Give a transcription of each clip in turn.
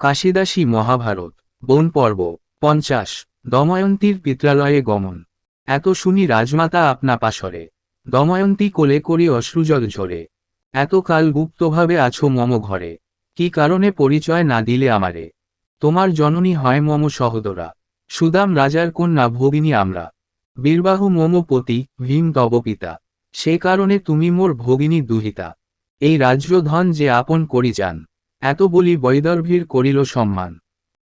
কাশিদাসী মহাভারত, বন পর্ব, পঞ্চাশ, দময়ন্তীর পিত্রালয়ে গমন। এত শুনি রাজমাতা আপনা পাশরে, দময়ন্তী কোলে করি অশ্রুজল ঝরে। এতকাল গুপ্তভাবে আছো মম ঘরে, কি কারণে পরিচয় না দিলে আমারে? তোমার জননী হয় মম সহদরা, সুদাম রাজার কন্যা ভগিনী আমরা। বীরবাহু মম পতি, ভীম তব পিতা, সে কারণে তুমি মোর ভগিনী দুহিতা। এই রাজ্যধন যে আপন করি যান এত বলি বৈদর্ভীর করিল সম্মান।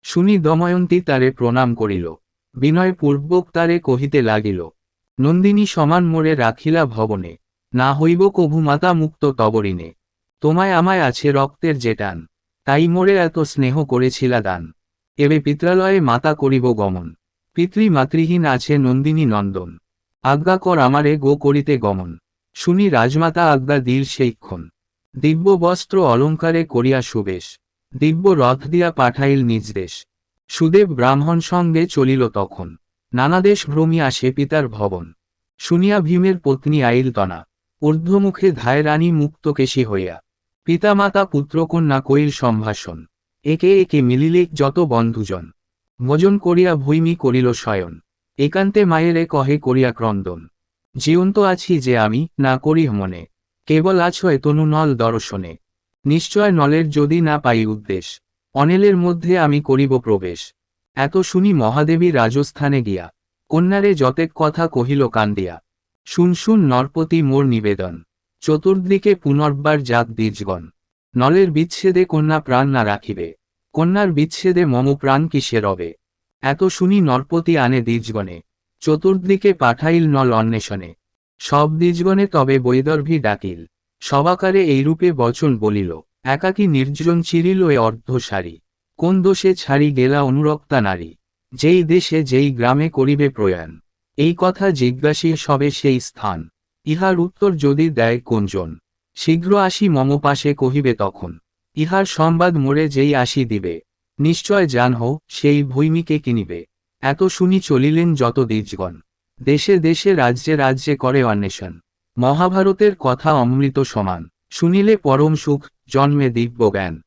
শুনি দময়ন্তী তারে প্রণাম করিল। বিনয়পূর্বক তারে কহিতে লাগিল, নন্দিনী সমান মোরে রাখিলা ভবনে, না হইব কভু মাতা মুক্ত তবরিনে তোমায় আমায় আছে রক্তের যে টান, তাই মোরে এত স্নেহ করেছিলা দান। এবে পিত্রালয়ে মাতা করিব গমন, পিতৃ মাতৃহীন আছে নন্দিনী নন্দন। আজ্ঞা কর আমারে গো করিতে গমন। শুনি রাজমাতা আজ্ঞা দিল সেইক্ষণ দিব্য বস্ত্র অলঙ্কারে করিয়া সুবেশ। দিব্য রথ দিয়া পাঠাইল নিজ দেশ। সুদেব ব্রাহ্মণ সঙ্গে চলিল তখন। নানা দেশ ভ্রমিয়া সে পিতার ভবন। শুনিয়া ভীমের পত্নী আইল তনা ঊর্ধ্বমুখে ধায় রানী মুক্তকেশী হইয়া। পিতামাতা পুত্রকন্যা কইল সম্ভাষণ। একে একে মিলিলে যত বন্ধুজন। ভোজন করিয়া ভূমি করিল শয়ন। একান্তে মায়েরে কহে করিয়া ক্রন্দন। জীবন্ত আছি যে আমি, না করি মনে। কেবল আছয় তনু নল দর্শনে। নিশ্চয় নলের যদি না পাই উদ্দেশ, অনেলের মধ্যে আমি করিব প্রবেশ। এত শুনি মহাদেবী রাজস্থানে গিয়া, কন্যারে যতেক কথা কহিল কান্দিয়া শুন শুন নরপতি মোর নিবেদন, চতুর্দিকে পুনর্বার জাত দ্বিজগণ নলের বিচ্ছেদে কন্যা প্রাণ না রাখিবে, কন্যার বিচ্ছেদে মম প্রাণ কিসে রবে? এত শুনি নরপতি আনে দ্বিজগণে চতুর্দিকে পাঠাইল নল অন্বেষণে। সব দ্বিজগণে তবে বৈদর্ভী ডাকিল। সবাকারে এইরূপে বচন বলিল, একাকী নির্জন চিরিল এ অর্ধ সারি কোন দোষে ছাড়ি গেলা অনুরক্তা নারী। যেই দেশে যেই গ্রামে করিবে প্রয়াণ। এই কথা জিজ্ঞাসী সবে সেই স্থান। ইহার উত্তর যদি দেয় কোনজন। শীঘ্র আসি মম পাশে কহিবে তখন। ইহার সংবাদ মোরে যেই আসি দিবে। নিশ্চয় জানহ সেই ভৈমিকে কিনিবে। এত শুনি চলিলেন যত দ্বিজগণ। দেশে দেশে রাজ্যে রাজ্যে করে অন্বেষণ। মহাভারতের কথা অমৃত সমান। শুনিলে পরম সুখ, জন্মে দিব্য জ্ঞান।